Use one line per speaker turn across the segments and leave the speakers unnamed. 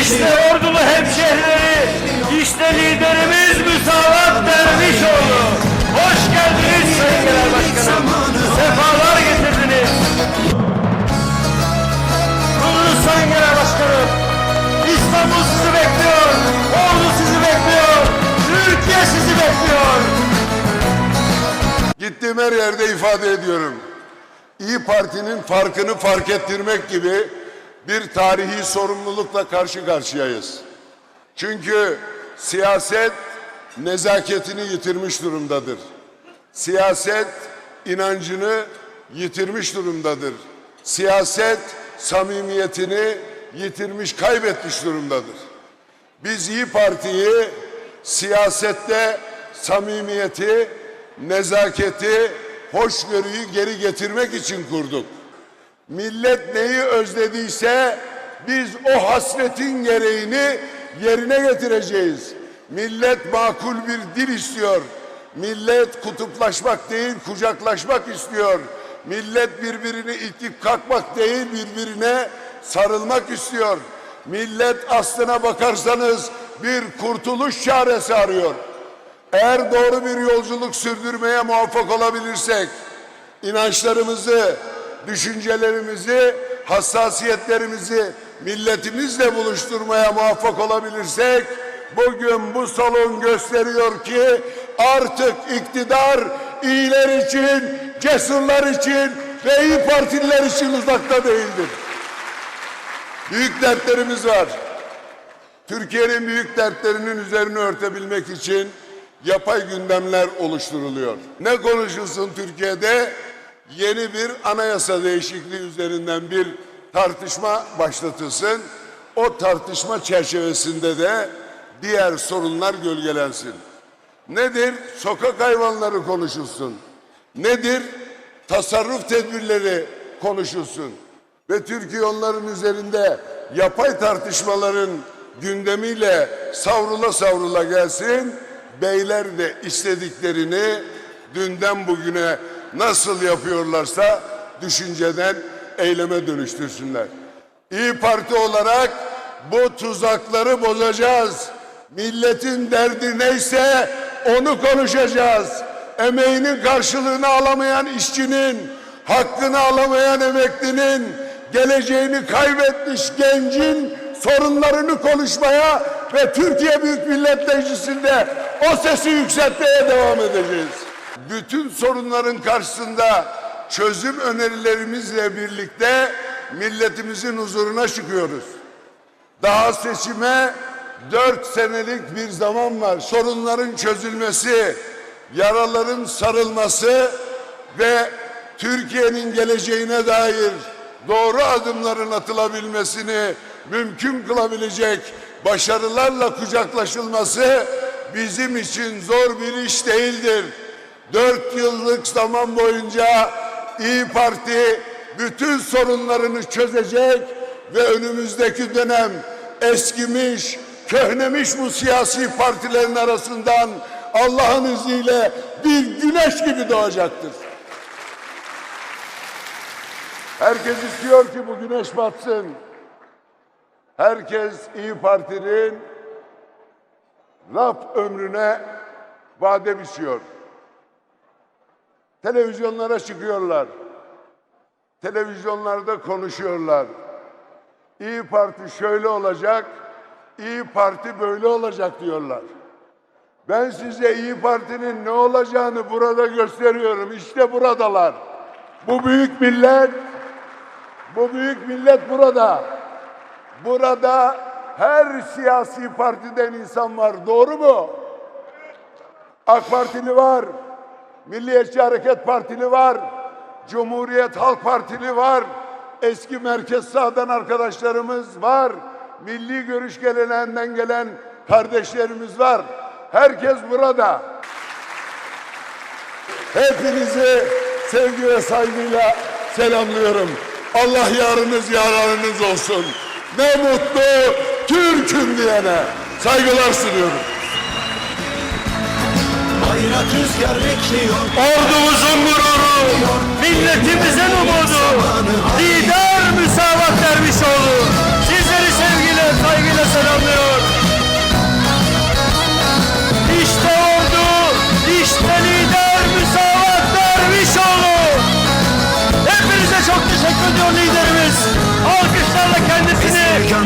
İşte ordulu hemşehrileri, işte liderimiz Müsavat Dervişoğlu. Hoş geldiniz Sayın Genel Başkanım. Sefalar getirdiniz. Buyurun Sayın Genel Başkanım. İstanbul sizi bekliyor. Ordu sizi bekliyor. Türkiye sizi bekliyor.
Gittiğim her yerde ifade ediyorum. İyi Parti'nin farkını fark ettirmek gibi bir tarihi sorumlulukla karşı karşıyayız. Çünkü siyaset nezaketini yitirmiş durumdadır. Siyaset inancını yitirmiş durumdadır. Siyaset samimiyetini yitirmiş, kaybetmiş durumdadır. Biz İyi Parti'yi siyasette samimiyeti, nezaketi, hoşgörüyü geri getirmek için kurduk. Millet neyi özlediyse biz o hasretin gereğini yerine getireceğiz. Millet makul bir dil istiyor. Millet kutuplaşmak değil kucaklaşmak istiyor. Millet birbirini itip kalkmak değil birbirine sarılmak istiyor. Millet aslına bakarsanız bir kurtuluş çaresi arıyor. Eğer doğru bir yolculuk sürdürmeye muvaffak olabilirsek, inançlarımızı, düşüncelerimizi, hassasiyetlerimizi milletimizle buluşturmaya muvaffak olabilirsek, bugün bu salon gösteriyor ki artık iktidar iyiler için, cesurlar için ve iyi partililer için uzakta değildir. Büyük dertlerimiz var. Türkiye'nin büyük dertlerinin üzerini örtebilmek için yapay gündemler oluşturuluyor. Ne konuşulsun Türkiye'de? Yeni bir anayasa değişikliği üzerinden bir tartışma başlatılsın. O tartışma çerçevesinde de diğer sorunlar gölgelensin. Nedir? Sokak hayvanları konuşulsun. Nedir? Tasarruf tedbirleri konuşulsun. Ve Türkiye onların üzerinde yapay tartışmaların gündemiyle savrula savrula gelsin. Beyler de istediklerini dünden bugüne nasıl yapıyorlarsa düşünceden eyleme dönüştürsünler. İyi Parti olarak bu tuzakları bozacağız. Milletin derdi neyse onu konuşacağız. Emeğinin karşılığını alamayan işçinin, hakkını alamayan emeklinin, geleceğini kaybetmiş gencin sorunlarını konuşmaya ve Türkiye Büyük Millet Meclisi'nde o sesi yükseltmeye devam edeceğiz. Bütün sorunların karşısında çözüm önerilerimizle birlikte milletimizin huzuruna çıkıyoruz. Daha seçime dört senelik bir zaman var. Sorunların çözülmesi, yaraların sarılması ve Türkiye'nin geleceğine dair doğru adımların atılabilmesini mümkün kılabilecek başarılarla kucaklaşılması bizim için zor bir iş değildir. Dört yıllık zaman boyunca İyi Parti bütün sorunlarını çözecek ve önümüzdeki dönem eskimiş, köhnemiş bu siyasi partilerin arasından Allah'ın izniyle bir güneş gibi doğacaktır. Herkes istiyor ki bu güneş batsın. Herkes İyi Parti'nin raf ömrüne vade biçiyor. Televizyonlara çıkıyorlar. Televizyonlarda konuşuyorlar. İyi Parti şöyle olacak, İyi Parti böyle olacak diyorlar. Ben size İyi Parti'nin ne olacağını burada gösteriyorum. İşte buradalar. Bu büyük millet, bu büyük millet burada. Burada her siyasi partiden insan var. Doğru mu? AK Partili var. Milliyetçi Hareket Partili var. Cumhuriyet Halk Partili var. Eski merkez sağdan arkadaşlarımız var. Milli görüş geleneğinden gelen kardeşlerimiz var. Herkes burada. Hepinizi sevgi ve saygıyla selamlıyorum. Allah yarınız yararınız olsun. Ne mutlu Türk'üm diyene saygılar sunuyorum.
Hayat rüzgar bekliyor.
Ordumuzun gururu Milletimizin umudu Lider Müsavat Dervişoğlu Sizleri sevgiyle
saygıyla
selamlıyor İşte ordu işte lider Müsavat Dervişoğlu Hepinize çok teşekkür ediyor liderimiz. Alkışlarla kendisini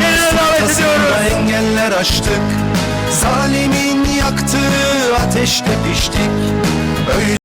yerine davet ediyoruz.
engeller aştık Zalimin yaktığı ateşte piştik. Öyle